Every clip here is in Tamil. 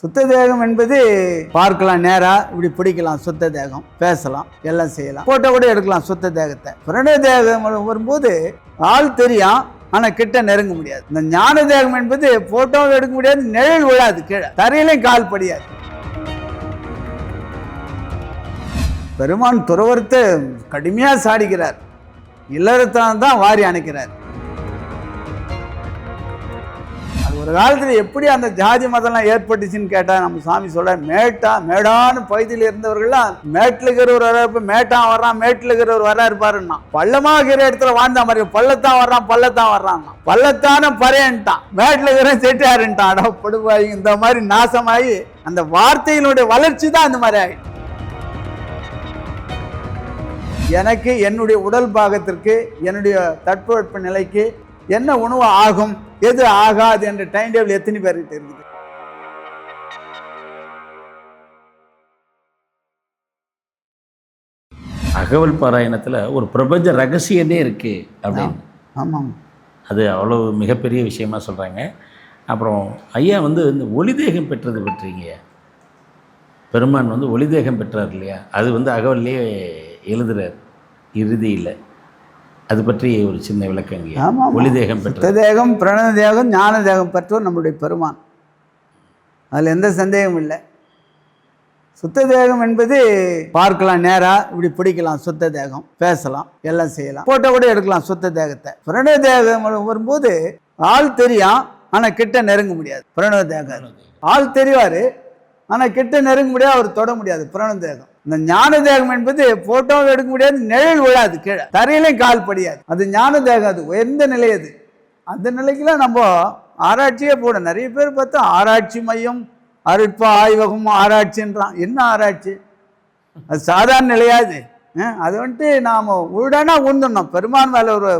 சுத்த தேகம் என்பது பார்க்கலாம் நேரா இப்படி பிடிக்கலாம் சுத்த தேகம் பேசலாம் எல்லாம் செய்யலாம். போட்டோ கூட எடுக்கலாம் சுத்த தேகத்தை பிரண தேகம் வரும்போது ஆள் தெரியும் ஆனா கிட்ட நெருங்க முடியாது. இந்த ஞான தேகம் என்பது போட்டோவும் எடுக்க முடியாது நிழல் விழாது கீழே. தரையிலையும் கால் படியாது. பெருமான் துறவரத்தை கடுமையா சாடிக்கிறார். இல்லறத்தான் தான் வாரி அணைக்கிறார். ஒரு காலத்தில் எப்படி அந்த ஜாதி மதம்லாம் ஏற்பட்டுச்சுன்னு கேட்டால் நம்ம சாமி சொல்ல மேட்டா மேடான்னு பகுதியில் இருந்தவர்கள்லாம் மேட்டில் இருக்கிறவர் வர இப்போ மேட்டான் வர்றான் மேட்டில் இருக்கிறவர் வரா இருப்பாருன்னா பள்ளமாக இருக்கிற இடத்துல வாழ்ந்த மாதிரி பள்ளத்தான் வர்றான் பள்ளத்தான் வர்றான். பள்ளத்தான பறையன்ட்டான் மேட்டில் இருக்கிற செட்டியாருன்ட்டான். அடா படுவாய் இந்த மாதிரி நாசமாகி அந்த வார்த்தையினுடைய வளர்ச்சி தான் அந்த மாதிரி ஆகிடும் எனக்கு என்னுடைய உடல் பாகத்திற்கு என்னுடைய தட்பவெட்ப நிலைக்கு என்ன உணவு ஆகும் எது ஆகாது என்ற டைம் டேபிள் எத்தனை பேர்கிட்ட இருக்குது? அகவல் பாராயணத்தில் ஒரு பிரபஞ்ச ரகசியமே இருக்குது அப்படின்னு. ஆமாம் அது அவ்வளோ மிகப்பெரிய விஷயமா சொல்கிறாங்க அப்புறம் ஐயா வந்து இந்த ஒளிதேகம் பெற்றது பற்றிங்க. பெருமான் வந்து ஒளிதேகம் பெற்றார் இல்லையா? அது வந்து அகவல்லையே எழுதுறார். இறுதியில். அது பற்றி ஒரு சின்ன விளக்கங்க ஆமாம் ஒளிதேகம் சுத்த பெற்றார் தேகம் பிரணவ தேகம் ஞான தேகம் பெற்றோர் நம்முடைய பெருமான். அதில் எந்த சந்தேகமும் இல்லை. சுத்த தேகம் என்பது பார்க்கலாம் நேரா இப்படி பிடிக்கலாம் சுத்த தேகம் பேசலாம் எல்லாம் செய்யலாம். போட்டோ கூட எடுக்கலாம் சுத்த தேகத்தை பிரணவ தேகம் வரும்போது ஆள் தெரியும் ஆனா கிட்ட நெருங்க முடியாது. பிரணவ தேகம் ஆள் தெரிவாரு ஆனால் கிட்ட நெருங்க முடியாது அவர் தொட முடியாது புராண தேகம். இந்த ஞான தேகம் என்பது போட்டோவை எடுக்க முடியாது நிழல் விழாது கீழே. தரையிலையும் கால் படியாது. அது ஞான தேகம் அது உயர்ந்த நிலை அது. அந்த நிலைக்கெல்லாம் நம்ம ஆராய்ச்சியே போட நிறைய பேர் பார்த்தா ஆராய்ச்சி மையம் அருட்பா ஆய்வகம் ஆராய்ச்சின்றான் என்ன ஆராய்ச்சி? அது சாதாரண நிலையாது அது? வந்துட்டு நாம் உடனே உந்துடணும் பெருமான் மேலே ஒரு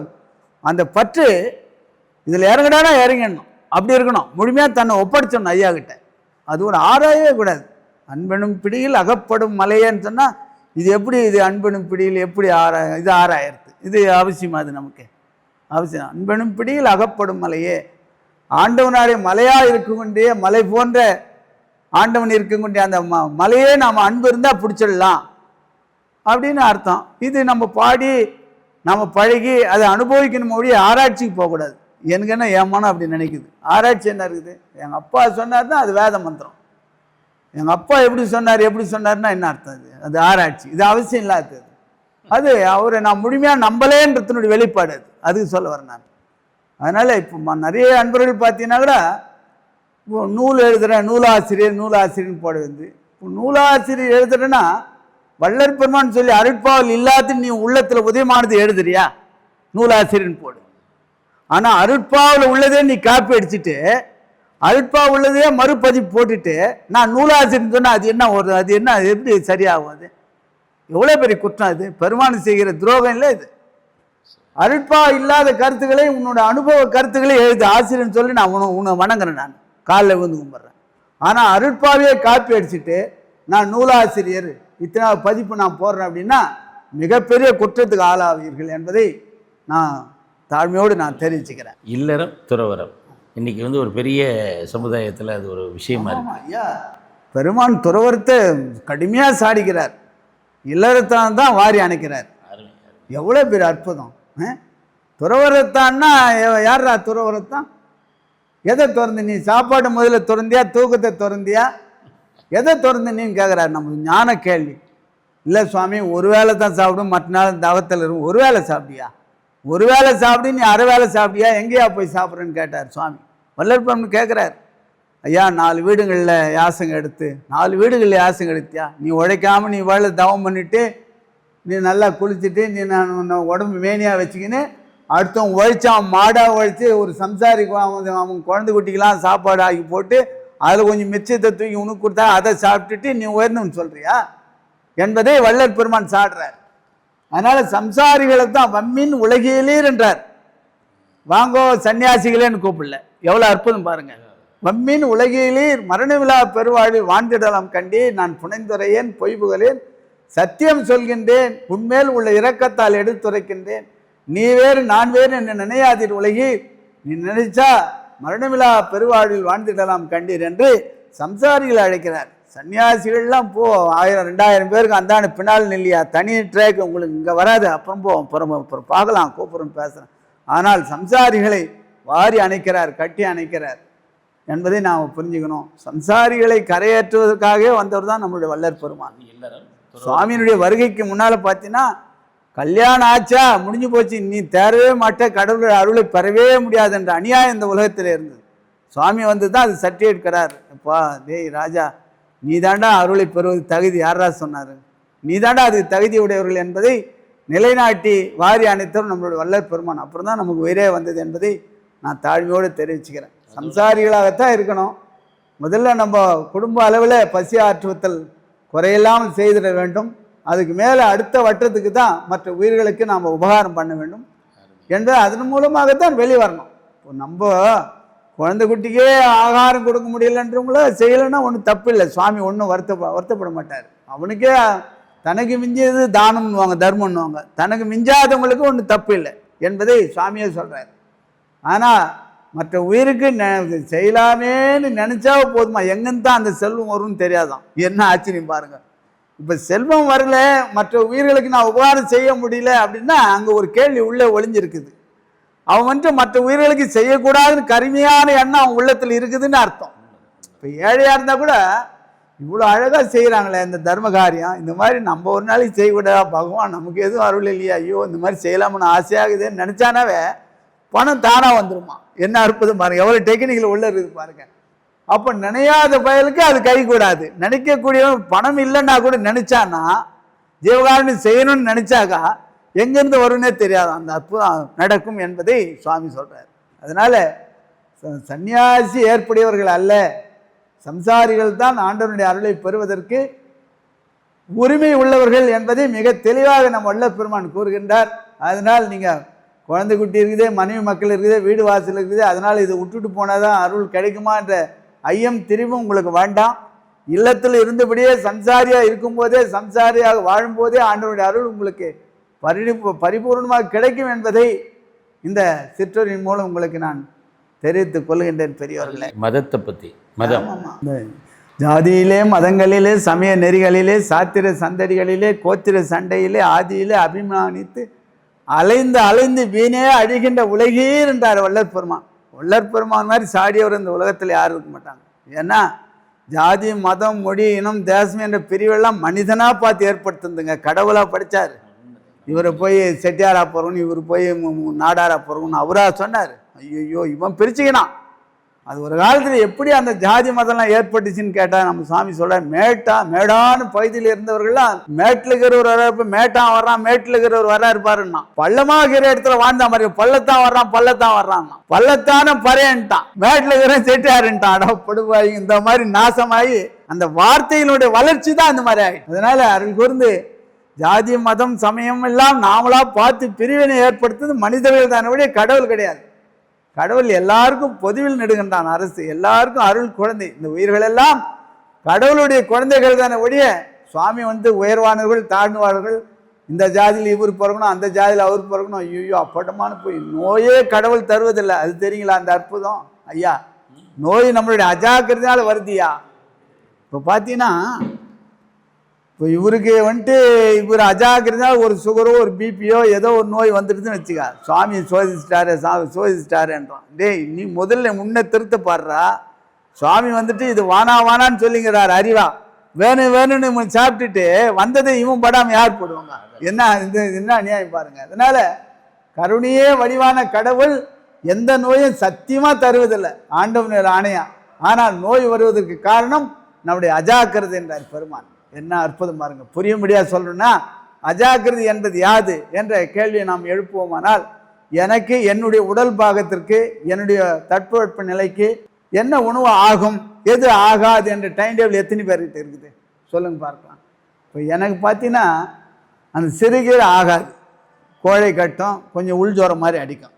அந்த பற்று இதில் இறங்கடானா இறங்கிடணும். அப்படி இருக்கணும். முழுமையாக தன்னை ஒப்படைச்சிடணும் ஐயா கிட்ட அது ஒரு ஆராயவே கூடாது. அன்பெனும் பிடியில் அகப்படும் மலையேன்னு சொன்னால் இது எப்படி இது அன்பெனும் பிடியில் எப்படி ஆரா இது ஆராயறது? இது அவசியமா அது நமக்கு. அவசியம். அன்பெனும் பிடியில் அகப்படும் மலையே. ஆண்டவனாரே மலையாக இருக்கக்கூடிய மலை போன்ற ஆண்டவன் இருக்கக்கூடிய அந்த ம மலையே நாம் அன்பு இருந்தால் பிடிச்சிடலாம். அப்படின்னு அர்த்தம். இது நம்ம பாடி நம்ம பழகி அதை அனுபவிக்கணும் மொழி ஆராய்ச்சிக்கு போகக்கூடாது. எனக்கு என்ன ஏமானம் அப்படி நினைக்குது. ஆராய்ச்சி என்ன இருக்குது? எங்கள் அப்பா சொன்னார் தான் அது வேத மந்திரம். எங்கள் அப்பா எப்படி சொன்னார் எப்படி சொன்னார்னா என்ன அர்த்தம் அது? அது ஆராய்ச்சி. இது அவசியம் இல்லாதது அது. அவரை நான் முழுமையாக நம்பலேன்றதுனுடைய வெளிப்பாடு அது. அதுக்கு சொல்ல வரேன் நான். அதனால் இப்போ நிறைய அன்பர்கள் பார்த்தீங்கன்னா கூட நூல் எழுதுகிறேன் நூலாசிரியர் நூலாசிரியர்னு போட வந்து இப்போ நூலாசிரியர் எழுதுறேன்னா வள்ளற் சொல்லி அருட்பாவல் இல்லாத நீ உள்ளத்தில் உதயமானது எழுதுறியா? நூலாசிரியர்னு போடு. ஆனால் அருட்பாவில் உள்ளதே நீ காப்பி அடிச்சுட்டு அருட்பா உள்ளதே மறுபதிப்பு போட்டுட்டு நான் நூலாசிரியர்னு சொன்னால் அது என்ன ஒரு அது என்ன அது எப்படி சரியாகும் அது? எவ்வளோ பெரிய குற்றம் அது? பெருமானம் செய்கிற துரோகம் இல்லை இது. அருட்பா இல்லாத கருத்துக்களை உன்னோட அனுபவ கருத்துக்களை எழுது. ஆசிரியர்னு சொல்லி நான் உன உன்னை வணங்குறேன் நான். காலில் விழுந்து கும்பிட்றேன். ஆனால் அருட்பாவையே காப்பி அடிச்சுட்டு நான் நூலாசிரியர் இத்தனை பதிப்பு நான் போடுறேன் அப்படின்னா மிகப்பெரிய குற்றத்துக்கு ஆளாவீர்கள் என்பதை நான் தாழ்மையோடு நான் தெரிவிச்சுக்கிறேன் இல்லறம் துறவரம் இன்னைக்கு வந்து ஒரு பெரிய சமுதாயத்தில் அது ஒரு விஷயமா இருக்கு. ஐயா பெருமான் துறவரத்தை கடுமையாக சாடிக்கிறார். இல்லறத்தான் தான் வாரி அணைக்கிறார். எவ்வளோ பெரிய அற்புதம்? துறவரத்தான்னா ய- யார்ரா துறவரத்தான் எதை திறந்து நீ சாப்பாடு முதல்ல திறந்தியா தூக்கத்தை திறந்தியா? எதை திறந்து நீன்னு கேட்குறாரு நம்ம ஞான கேள்வி. இல்லை சுவாமி ஒரு வேளை தான் சாப்பிடும் மற்ற நாள் தவத்தில் இருக்கும் ஒரு வேளை சாப்பிட்டியா? ஒரு வேளை சாப்பிட்டு நீ அரை வேளை சாப்பிட்டியா? எங்கேயா போய் சாப்பிட்றேன்னு கேட்டார் சுவாமி. வல்லற்பம் கேட்குறாரு ஐயா நாலு வீடுகளில் யாசங்க எடுத்து நாலு வீடுகளில் யாசங்க எடுத்தியா? நீ உழைக்காமல் நீ வேலை தவம் பண்ணிவிட்டு நீ நல்லா குளிச்சுட்டு நீ நான் உன்னை உடம்பு மேனியாக வச்சுக்கின்னு அடுத்தவன் உழைச்சான் மாடாக உழைச்சி ஒரு சம்சாரிக்கு அவன் அவன் குழந்தை குட்டிக்கெல்லாம் சாப்பாடு ஆக்கி போட்டு அதில் கொஞ்சம் மிச்சத்தை தூக்கி உனக்கு கொடுத்தா அதை சாப்பிட்டுட்டு நீ உயர்ந்தவன் சொல்கிறியா என்பதை வள்ளல் பெருமான் சாடுறார். அதனால சம்சாரிகளை தான் வம்மின் உலகியலீர் என்றார். வாங்கோ சன்னியாசிகளேன்னு கூப்பிடல. எவ்வளோ அற்புதம் பாருங்க. வம்மின் உலகிலீர் மரண விழா பெருவாழில் வாழ்ந்திடலாம் கண்டி நான் புனைந்துரையேன் பொய்புகளேன் சத்தியம் சொல்கின்றேன் உன்மேல் உள்ள இரக்கத்தால் எடுத்துரைக்கின்றேன். நீ வேறு நான் வேறு என்று நினையாதீர் உலகி. நீ நினைச்சா மரணமில்லா பெருவாழ்வில் வாழ்ந்திடலாம் கண்டீர் என்று சம்சாரிகள் அழைக்கிறார். சன்னியாசிகள்லாம் போ ஆயிரம் ரெண்டாயிரம் பேருக்கு அந்தாண்டு பின்னால் நில்லையா? தனி ட்ரேக் உங்களுக்கு இங்கே வராது. அப்புறம் போவோம் அப்புறம் அப்புறம் பார்க்கலாம். கூப்பிட்றோம் பேசுகிறேன் ஆனால் சம்சாரிகளை வாரி அணைக்கிறார் கட்டி அணைக்கிறார் என்பதை நாம் புரிஞ்சுக்கணும். சம்சாரிகளை கரையேற்றுவதற்காகவே வந்தவர் தான் நம்மளுடைய வல்லர் பெருமான். சுவாமியினுடைய வருகைக்கு முன்னால் பார்த்தீங்கன்னா கல்யாணம் ஆச்சா? முடிஞ்சு போச்சு. நீ தேரவே மாட்ட கடவுள் அருளை பெறவே முடியாது என்ற அநியாயம் இந்த உலகத்தில் இருந்தது. சுவாமி வந்து தான் அது சர்டிஃபிகேட் கரார் அப்பா டேய் ராஜா நீ தாண்டா அருளை பெறுவது தகுதி. யாரா சொன்னார்? நீ தாண்டா அது தகுதி உடையவர்கள் என்பதை நிலைநாட்டி வாரி அனைத்தரும் நம்மளுடைய வல்லற் பெருமான். அப்புறம் தான் நமக்கு உயிரே வந்தது என்பதை நான் தாழ்மையோடு தெரிவிச்சுக்கிறேன். சம்சாரிகளாகத்தான் இருக்கணும். முதல்ல நம்ம குடும்ப அளவில் பசி ஆற்றுவத்தல் குறையில்லாமல் செய்திட வேண்டும். அதுக்கு மேலே அடுத்த வட்டத்துக்கு தான் மற்ற உயிர்களுக்கு நாம் உபகாரம் பண்ண வேண்டும். என்று அதன் மூலமாகத்தான் வெளியே வரணும் இப்போ நம்ம குழந்தை குட்டிக்கே ஆகாரம் கொடுக்க முடியலன்றவங்கள செய்யலைன்னா ஒன்றும் தப்பு இல்லை சுவாமி ஒன்றும் வருத்த வருத்தப்பட மாட்டார். அவனுக்கே தனக்கு மிஞ்சியது தானம்னுவாங்க தர்மம்னுவாங்க. தனக்கு மிஞ்சாதவங்களுக்கு ஒன்றும் தப்பு இல்லை என்பதை சுவாமியே சொல்கிறார் ஆனால் மற்ற உயிருக்கு நெ- செய்யலாமேன்னு நினச்சா போதுமா? எங்கேருந்து தான் அந்த செல்வம் வரும்னு தெரியாதான். என்ன ஆச்சரியம் பாருங்கள் இப்போ செல்வம் வரல மற்ற உயிர்களுக்கு நான் உபகாரம் செய்ய முடியல அப்படின்னா அங்கே ஒரு கேள்வி உள்ளே ஒளிஞ்சிருக்குது. அவன் வந்துட்டு மற்ற உயிர்களுக்கு செய்யக்கூடாதுன்னு கருமையான எண்ணம் அவன் உள்ளத்தில் இருக்குதுன்னு அர்த்தம். இப்போ ஏழையாக இருந்தால் கூட இவ்வளோ அழகாக செய்கிறாங்களே இந்த தர்ம காரியம். இந்த மாதிரி நம்ம ஒரு நாளைக்கு செய்யக்கூடாதா? பகவான் நமக்கு எதுவும் அருள் இல்லையா. ஐயோ இந்த மாதிரி செய்யலாம்னு ஆசையாகுதுன்னு நினச்சானாவே பணம் தானாக வந்துருமா? என்ன அற்புதம் பாருங்க. எவ்வளோ டெக்னிக்கில் உள்ள இருக்குது பாருங்க. அப்போ நினையாத பயலுக்கு அது கை கூடாது. நினைக்கக்கூடியவன் பணம் இல்லைன்னா கூட நினச்சான்னா ஜீவகாரணம் செய்யணும்னு நினச்சாக்கா எங்கேருந்து வரும்னே தெரியாது. அந்த அற்புதம் நடக்கும் என்பதை சுவாமி சொல்கிறார் அதனால் ச- சந்நியாசி ஏற்புடையவர்கள் அல்ல. சம்சாரிகள் தான் ஆண்டவனுடைய அருளை பெறுவதற்கு உரிமை உள்ளவர்கள் என்பதை மிக தெளிவாக நம் வல்ல பெருமான் கூறுகின்றார். அதனால் நீங்கள் குழந்தை குட்டி இருக்குதே மனைவி மக்கள் இருக்குதே வீடு வாசல் இருக்குது அதனால் இதை விட்டுட்டு போனால் தான் அருள் கிடைக்குமா என்ற ஐயம் திரிவும் உங்களுக்கு வேண்டாம். இல்லத்தில் இருந்தபடியே சம்சாரியாக இருக்கும்போதே சம்சாரியாக வாழும்போதே ஆண்டவருடைய அருள் உங்களுக்கு பரி பரிபூர்ணமாக கிடைக்கும் என்பதை இந்த சிற்றூரின் மூலம் உங்களுக்கு நான் தெரிவித்துக் கொள்கின்றேன் பெரியவர்களே மதத்தை பற்றி மதம். ஜாதியிலே மதங்களிலே சமய நெறிகளிலே சாத்திர சந்தடிகளிலே கோத்திர சண்டையிலே ஆதியிலே அபிமானித்து அலைந்து அலைந்து வீணே அழிகின்ற உலகீர் என்றார் வள்ளற் பெருமான். வள்ளற் பெருமான் மாதிரி சாடியவர் இந்த உலகத்தில் யாரும் இருக்க மாட்டாங்க. ஏன்னா ஜாதி மதம் மொழி இனம் தேசம் என்ற பிரிவெல்லாம் மனிதனாக பார்த்து ஏற்படுத்துந்துங்க கடவுளாக படித்தார் இவரை போய் செட்டியாரா போகிறோன்னு இவர் போய் நாடாராக போகிறவன் நாடாரா போகிறோன்னு அவராக சொன்னார். ஐயோ இவன் பிரிச்சுக்கினான். அது ஒரு காலத்தில் எப்படி அந்த ஜாதி மதம்லாம் ஏற்பட்டுச்சுன்னு கேட்டால் நம்ம சாமி சொல்ற மேட்டா மேடான்னு பகுதியில் இருந்தவர்கள்லாம் மேட்டில் இருக்கிறவர் வர இப்போ மேட்டான் வர்றான் மேட்டில் இருக்கிறவர் வர இருப்பாருன்னா பள்ளமாக இருக்கிற இடத்துல வாழ்ந்த மாதிரி பள்ளத்தான் வர்றான் பள்ளத்தான் வர்றான் பள்ளத்தான பறையன்ட்டான் மேட்டில் இருக்கிற செட்டியாருன்ட்டான். அட படுவாய் இந்த மாதிரி நாசமாகி அந்த வார்த்தையினுடைய வளர்ச்சி தான் அந்த மாதிரி ஆகிடும் அதனால அருள் கூர்ந்து ஜாதி மதம் சமயம் எல்லாம் நாமளா பார்த்து பிரிவினை ஏற்படுத்துறது மனிதர்கள் தானே. ஒழிய கடவுள் கிடையாது. கடவுள் எல்லாருக்கும் பொதுவில் நெடுகின்றான் அரசு. எல்லாருக்கும் அருள் குழந்தை. இந்த உயிர்கள் எல்லாம் கடவுளுடைய குழந்தைகள் தானே ஒழிய சுவாமி வந்து உயர்வானவர்கள் தாழ்வானவர்கள். இந்த ஜாதியில் இவர் பிறக்கணும் அந்த ஜாதியில் அவர் பிறக்கணும். ஐயோ அப்பட்டமான போய் நோயே கடவுள் தருவதில்லை. அது தெரியுங்களா அந்த அற்புதம்? ஐயா நோய் நம்மளுடைய அஜாக்கிரதையால் வருதியா? இப்போ பார்த்தீங்கன்னா இப்போ இவருக்கு வந்துட்டு இவர் அஜாக்கிரதா ஒரு சுகரோ ஒரு பிபியோ ஏதோ ஒரு நோய் வந்துடுதுன்னு வச்சுக்க. சுவாமி சோதிச்சிட்டாரு சாமி சோதிச்சிட்டாருன்றான். டேய் நீ முதல்ல முன்ன திருத்த பாடுறா. சுவாமி வந்துட்டு இது வானா வானான்னு சொல்லிங்கிறார் அறிவா. வேணும் வேணும்னு இவன் சாப்பிட்டுட்டு வந்ததை இவன் படாமல் யார் போடுவாங்க? என்ன இது என்ன அநியாயம் பாருங்க. அதனால கருணையே வடிவான கடவுள் எந்த நோயும் சத்தியமாக தருவதில்லை. ஆண்டவன் ஆணையா. ஆனால் நோய் வருவதற்கு காரணம் நம்முடைய அஜாக்கிரதை என்றார் பெருமான். என்ன அற்புதம் பாருங்க. புரிய முடியாது சொல்லணும்னா அஜாக்கிரதை என்பது யாது என்ற கேள்வியை நாம் எழுப்புவோமானால் எனக்கு என்னுடைய உடல் பாகத்திற்கு என்னுடைய தட்பவெட்ப நிலைக்கு என்ன உணவு ஆகும் எது ஆகாது என்ற டைம் டேபிள் எத்தனை பேர்கிட்ட இருக்குது? சொல்லுங்க பார்க்கலாம். இப்போ எனக்கு பார்த்தீங்கன்னா அந்த சிறுகீரை ஆகாது. கோழை கட்டும் கொஞ்சம் உள் ஜோரம் மாதிரி அடிக்கும்.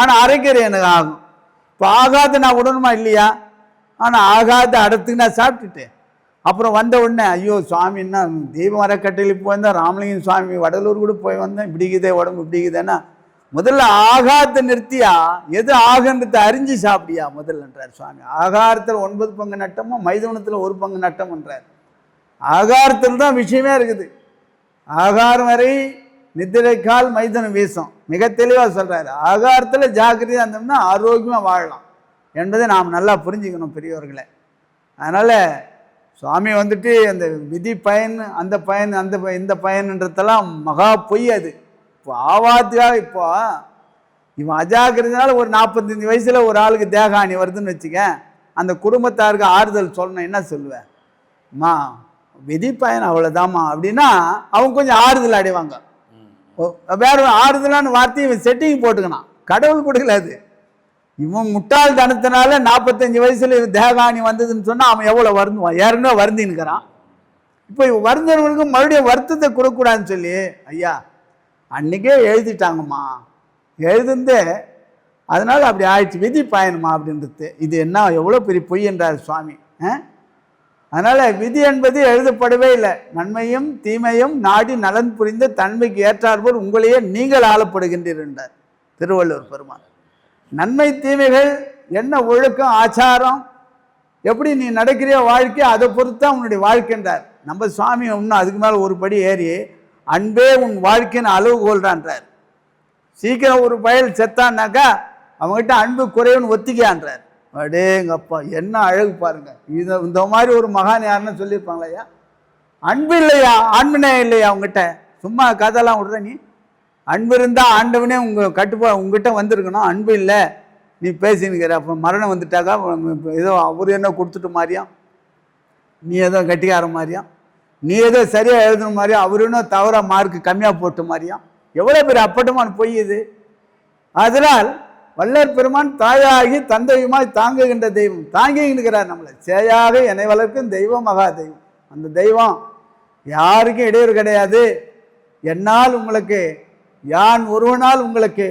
ஆனால் அரைக்கீரை எனக்கு ஆகும். இப்போ ஆகாது நான் விடணுமா இல்லையா? ஆனால் ஆகாது அடுத்துக்கு நான் சாப்பிட்டுட்டேன். அப்புறம் வந்த உடனே ஐயோ சுவாமின்னா தீபம் அறக்கட்டையில் போயிருந்தேன் ராமலிங்கம் சுவாமி வடலூர் கூட போய் வந்தேன் இப்படிக்குதே உடம்பு இப்படிக்குதேன்னா முதல்ல ஆகாரத்தை நிறுத்தியா எது ஆகன்றதை அறிஞ்சு சாப்பிடியா முதல்லன்றார் சுவாமி. ஆகாரத்தில் ஒன்பது பங்கு நட்டமும் மைதுனத்தில் ஒரு பங்கு நட்டம்ன்றார் ஆகாரத்தில் தான் விஷயமே இருக்குது. ஆகாரம் வரை நித்திரைக்கால் மைதனம் வீசும். மிக தெளிவாக சொல்கிறாரு ஆகாரத்தில் ஜாக்கிரதையாக இருந்தோம்னா ஆரோக்கியமாக வாழலாம். என்பதை நாம் நல்லா புரிஞ்சுக்கணும் பெரியவர்களை. அதனால் சுவாமி வந்துட்டு அந்த விதி பயன் அந்த பயன் அந்த இந்த பயன்ன்றதெல்லாம் மகா பொய் அது. இப்போ ஆவாத்துக்காக இப்போ இவன் அஜாக்கிரதைனால ஒரு நாற்பத்தஞ்சு வயசில் ஒரு ஆளுக்கு தேகாணி வருதுன்னு வச்சுக்க அந்த குடும்பத்தாருக்கு ஆறுதல் சொல்லணும் என்ன சொல்லுவேன் அம்மா விதி பயன் அவ்வளோதாம்மா அப்படின்னா அவங்க கொஞ்சம் ஆறுதல் அடைவாங்க. வேற ஆறுதலான வார்த்தையை இவன் செட்டிங் போட்டுக்கணும். கடவுள் கொடுக்கல அது. இவன் முட்டாள் தனத்தினால நாற்பத்தஞ்சு வயசுல இவன் தேகாணி வந்ததுன்னு சொன்னா அவன் எவ்வளோ வருந்துவான்? ஏற்கனவே வருந்தின்னுக்கிறான். இப்போ இவன் வருந்தவர்களுக்கு மறுபடியும் வருத்தத்தை கொடுக்கக்கூடாதுன்னு சொல்லி ஐயா அன்னைக்கே எழுதிட்டாங்கம்மா. எழுதுந்தே அதனால அப்படி ஆயிடுச்சு. விதி பயணமா அப்படின்றது. இது என்ன எவ்வளோ பெரிய பொய் என்றார் சுவாமி. ஆ? விதி என்பது எழுதப்படவே இல்லை. நன்மையும் தீமையும் நாடி நலன் புரிந்த தன்மைக்கு ஏற்றாற்போல் உங்களையே நீங்கள் ஆளப்படுகின்றீர் என்றார். திருவள்ளுவர் பெருமாள். நன்மை தீமைகள் என்ன ஒழுக்கம் ஆச்சாரம் எப்படி நீ நடக்கிறிய வாழ்க்கை அதை பொறுத்து தான் உன்னுடைய வாழ்க்கைன்றார் நம்ம சுவாமி இன்னும் அதுக்கு மேலே ஒரு படி ஏறி அன்பே உன் வாழ்க்கைன்னு அளவு கொள்றான்றார் சீக்கிரம் ஒரு பயல் செத்தான்னாக்கா அவங்ககிட்ட அன்பு குறைவுன்னு ஒத்திக்கான்றார் அடேங்கப்பா என்ன அழகு பாருங்க. இது இந்த மாதிரி ஒரு மகான் யாருன்னு சொல்லியிருப்பாங்களா அன்பு இல்லையா? ஆண்மனே இல்லையா அவங்ககிட்ட? சும்மா கதைலாம் விடுற நீ? அன்பு இருந்தால் ஆண்டவனே உங்கள் கட்டுப்பா உங்ககிட்ட வந்திருக்கணும். அன்பு இல்லை. நீ பேசினுக்கிற. அப்போ மரணம் வந்துட்டாக்கா ஏதோ அவர் என்ன கொடுத்துட்டு மாதிரியும் நீ ஏதோ கட்டிக்கார மாதிரியும் நீ ஏதோ சரியாக எழுதுன மாதிரியும் அவர் இன்னும் தவறாக மார்க் கம்மியாக போட்ட மாதிரியும் எவ்வளோ பெரிய அப்பட்டமான பொய் இது? அதனால் வல்லர் பெருமான் தாயாகி தந்தையுமாய் தாங்குகின்ற தெய்வம். தாங்கிக்கிறார் நம்மளை. சேயாக என்னை வளர்க்கும் தெய்வம் மகா தெய்வம் அந்த தெய்வம் யாருக்கும் இடையூறு கிடையாது. என்னால் உங்களுக்கு யான் ஒருவனால் உங்களுக்கு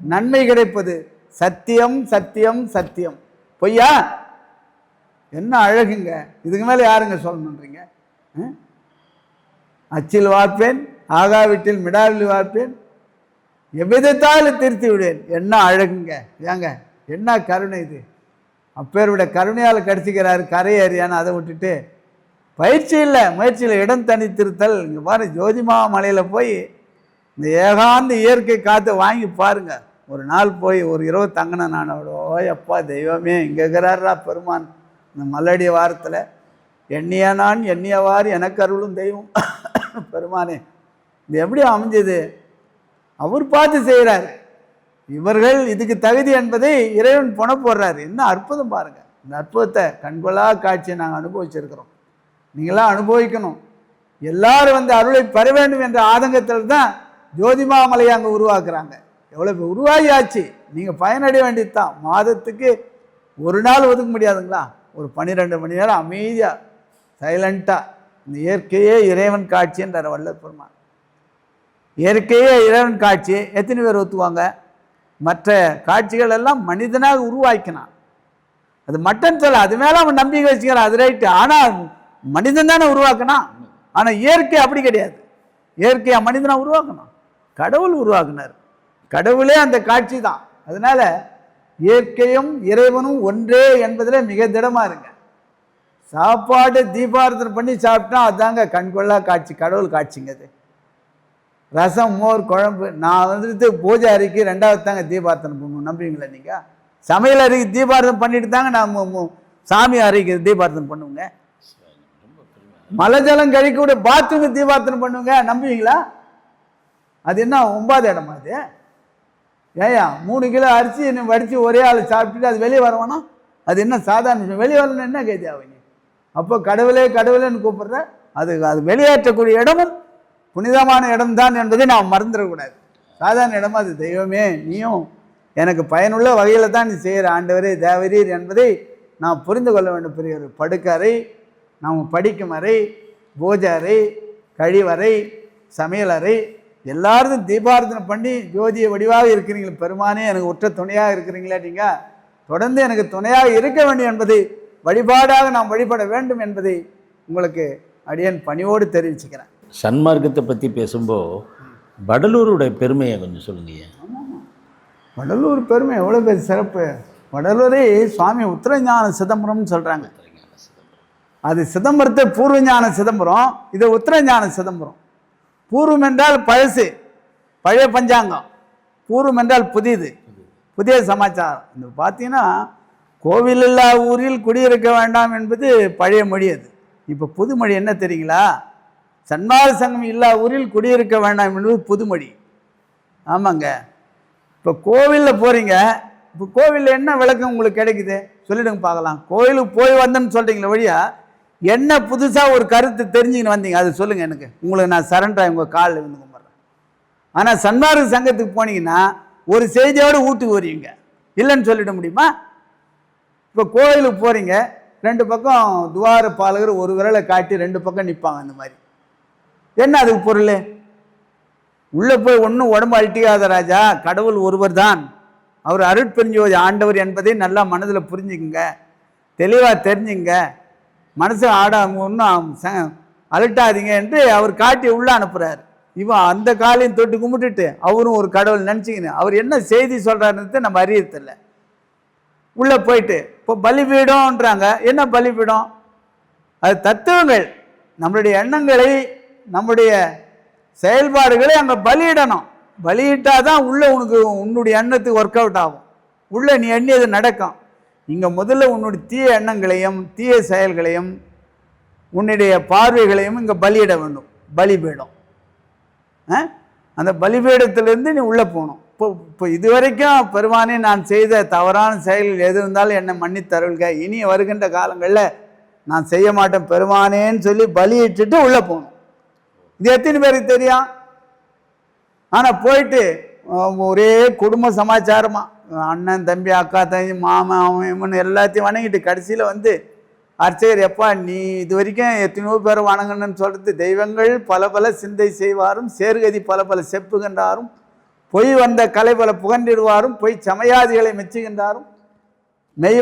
நன்மை கிடைப்பது? சத்தியம் சத்தியம் சத்தியம். பொய்யா? என்ன அழகுங்க. இதுக்கு மேலே யாருங்க சொல்லணுன்றீங்க அச்சில் வார்ப்பேன் ஆகாவிட்டில் மிடாவில் வார்ப்பேன் எவ்விதத்தால் திருத்தி விடுவேன்? என்ன அழகுங்க. ஏங்க என்ன கருணை இது? அப்பேருடைய கருணையால் கடிச்சிக்கிறாரு கரை அறியான்னு அதை விட்டுட்டு பயிற்சி இல்லை முயற்சியில் இடம் தனித்திருத்தல். இங்கே பாரு ஜோதிமா மலையில் போய் இந்த ஏகாந்த இயற்கை காற்றை வாங்கி பாருங்க. ஒரு நாள் போய் ஒரு இரவு தங்கினேன் நான் அவ்வளோ அப்பா தெய்வமே இங்கே இருக்கிறாரா பெருமான். இந்த மல்லடி வாரத்தில் எண்ணிய நான் எண்ணியவாறு எனக்கு அருளும் தெய்வம். பெருமானே இது எப்படி அமைஞ்சது? அவர் பார்த்து செய்கிறார் இவர்கள் இதுக்கு தகுதி என்பதை இறைவன் புன போடுறாரு என்ன அற்புதம் பாருங்கள் இந்த அற்புதத்தை கண்கொள்ளா காட்சியை நாங்கள் அனுபவிச்சிருக்கிறோம். நீங்களாம் அனுபவிக்கணும். எல்லாரும் வந்து அருளை பெற வேண்டும் என்ற ஆதங்கத்தில் தான் ஜோதிமாமலையை அங்கே உருவாக்குறாங்க. எவ்வளோ உருவாகியாச்சு? உருவாகி ஆச்சு நீங்கள் பயனடைய வேண்டியது தான் மாதத்துக்கு ஒரு நாள் ஒதுக்க முடியாதுங்களா? ஒரு பன்னிரெண்டு மணி நேரம் அமைதியாக சைலண்ட்டாக இந்த இயற்கையே இறைவன் காட்சின்றார் வல்லற் பெருமான். இயற்கையே இறைவன் காட்சி எத்தனை பேர் ஒத்துவாங்க? மற்ற காட்சிகள் எல்லாம் மனிதனாக உருவாக்கினான். அது மட்டன் சொல்ல அது மேலே அவன் நம்பிக்கை வச்சுக்கிறான் அது ரைட்டு ஆனால் மனிதன் தானே உருவாக்கினான். ஆனால் இயற்கை அப்படி கிடையாது. இயற்கையாக மனிதனாக உருவாக்கணும் கடவுள் உருவாக்குனார். கடவுளே அந்த காட்சி தான். அதனால இயற்கையும் இறைவனும் ஒன்றே என்பதில் மிக திடமாக இருங்க. சாப்பாடு தீபாரதனை பண்ணி சாப்பிட்டா அதாங்க கண்கொள்ளா காட்சி கடவுள் காட்சிங்க அது. ரசம் மோர் குழம்பு நான் வந்துட்டு பூஜை அறைக்கு ரெண்டாவது தாங்க தீபார்த்தனை பண்ணுவோம் நம்புவீங்களா நீங்கள் சமையல் அறைக்கு தீபார்த்தனை பண்ணிட்டு தாங்க நான் மு- மு- சாமி அறைக்கு தீபார்த்தனை பண்ணுவேங்க மலை ஜலம் கழிக்கக்கூடிய பாத்ரூம் தீபார்த்தனை பண்ணுவேங்க நம்புவீங்களா? அது என்ன ஒன்பது இடமா அது? ஏயா மூணு கிலோ அரிசி என்ன வடித்து ஒரே ஆள் சாப்பிட்டுட்டு அது வெளியே வரவானா அது என்ன சாதாரண விஷயம்? வெளியே வரணும் என்ன கைதி அவங்க அப்போ கடவுளே கடவுளேன்னு கூப்பிடுற அது அது வெளியேற்றக்கூடிய இடமும் புனிதமான இடம்தான் என்பதை நாம் மறந்துடக்கூடாது. சாதாரண இடமா அது? தெய்வமே நீயும் எனக்கு பயனுள்ள வகையில் தான் நீ செய்கிற ஆண்டவரே தேவரீர் என்பதை நாம் புரிந்து கொள்ள வேண்டும். பெரியவர் படுக்கறை நாம் படிக்கும் அறை பூஜை அறை கழிவறை சமையலறை எல்லாரும் தீபாரதனை பண்ணி ஜோதிய வடிவாக இருக்கிறீங்களே பெருமானே எனக்கு உற்ற துணையாக இருக்கிறீங்களா நீங்கள் தொடர்ந்து எனக்கு துணையாக இருக்க வேண்டும் என்பதை வழிபாடாக நாம் வழிபட வேண்டும் என்பதை உங்களுக்கு அடியேன் பணிவோடு தெரிவிச்சுக்கிறேன். சன்மார்க்கத்தை பற்றி பேசும்போது வடலூருடைய பெருமையை கொஞ்சம் சொல்லுங்கய்யா ஆமாம். வடலூர் பெருமை எவ்வளோ பேர் சிறப்பு. வடலூரை சுவாமி உத்தரஞான சிதம்பரம்னு சொல்கிறாங்க அது சிதம்பரத்தை பூர்வஞான சிதம்பரம் இது உத்தரஞான சிதம்பரம். பூர்வம் என்றால் பழசு பழைய பஞ்சாங்கம். பூர்வம் என்றால் புதியது புதிய சமாச்சாரம். இந்த பார்த்தீங்கன்னா கோவில் இல்லா ஊரில் குடியிருக்க வேண்டாம் என்பது பழைய மொழி அது. இப்போ புதுமொழி என்ன தெரியுங்களா? சன்மார்க்க சங்கம் இல்லா ஊரில் குடியிருக்க வேண்டாம் என்பது புதுமொழி ஆமாங்க. இப்போ கோவிலில் போகிறீங்க இப்போ கோவிலில் என்ன விளக்கம் உங்களுக்கு கிடைக்குது? சொல்லிடுங்க பார்க்கலாம். கோவிலுக்கு போய் வந்தேன்னு சொல்கிறீங்களே வழியா என்ன புதுசாக ஒரு கருத்து தெரிஞ்சுக்கின்னு வந்தீங்க? அது சொல்லுங்கள் எனக்கு. உங்களுக்கு நான் சரண்டராக உங்கள் காலில் விழுந்து கும்பிட்றேன். ஆனால் சன்மார்க்க சங்கத்துக்கு போனீங்கன்னா ஒரு செய்தியோடு வீட்டுக்கு வருவீங்க இல்லைன்னு சொல்லிட முடியுமா? இப்போ கோயிலுக்கு போகிறீங்க ரெண்டு பக்கம் துவார பாலகர் ஒரு விரலை காட்டி ரெண்டு பக்கம் நிற்பாங்க அந்த மாதிரி. என்ன அதுக்கு பொருள்? உள்ளே போய் ஒன்றும் உடம்பு அழட்டிக்காத ராஜா கடவுள் ஒருவர் தான் அவர் அருட்பெருஞ்சோதி ஆண்டவர் என்பதை நல்லா மனதில் புரிஞ்சுக்குங்க. தெளிவாக தெரிஞ்சுங்க. மனசு ஆட ஒன்றும் அலட்டாதீங்க என்று அவர் காட்டி உள்ளே அனுப்புகிறார் இவன் அந்த காலையும் தொட்டு கும்பிட்டுட்டு அவரும் ஒரு கடவுள் நினச்சிக்கின்னு அவர் என்ன செய்தி சொல்கிறாருன்னு நம்ம அறியறதில்ல. உள்ளே போயிட்டு இப்போ பலிபீடம்ன்றாங்க. என்ன பலிபீடம்? அது தத்துவங்கள். நம்மளுடைய எண்ணங்களை நம்முடைய செயல்பாடுகளை அங்கே பலியிடணும். பலியிட்டால் தான் உள்ளே உனக்கு உன்னுடைய எண்ணத்துக்கு ஒர்க் அவுட் ஆகும். உள்ளே நீ எண்ணியது நடக்கும். இங்கே முதல்ல உன்னுடைய தீய எண்ணங்களையும் தீய செயல்களையும் உன்னுடைய பார்வைகளையும் இங்கே பலியிட வேண்டும். பலிபீடம். ஆ? அந்த பலிபீடத்திலேருந்து நீ உள்ளே போகணும். இப்போ இப்போ இது வரைக்கும் பெருமானே நான் செய்த தவறான செயல்கள் எது இருந்தாலும் என்னை மன்னித்தருள்க. இனி வருகின்ற காலங்களில் நான் செய்ய மாட்டேன். பெருமானேன்னு சொல்லி பலியிட்டுட்டு உள்ளே போகணும். இது எத்தனை பேருக்கு தெரியும்? ஆனால் போயிட்டு ஒரே குடும்ப சமாச்சாரமாக அண்ணன் தம்பி அக்கா தம்பி மாமன் அவன் இவன் எல்லாத்தையும் வணங்கிட்டு கடைசியில் வந்து அர்ச்சகர் எப்பா நீ இது வரைக்கும் எத்தனையோ பேர் வணங்கணும்னு சொல்கிறது தெய்வங்கள் பல பல சிந்தை செய்வாரும் சேர்கதி பல பல செப்புகின்றாரும் பொய் வந்த கலை பல புகண்டிடுவாரும் பொய் சமயாதிகளை மெச்சுகின்றாரும். மெய்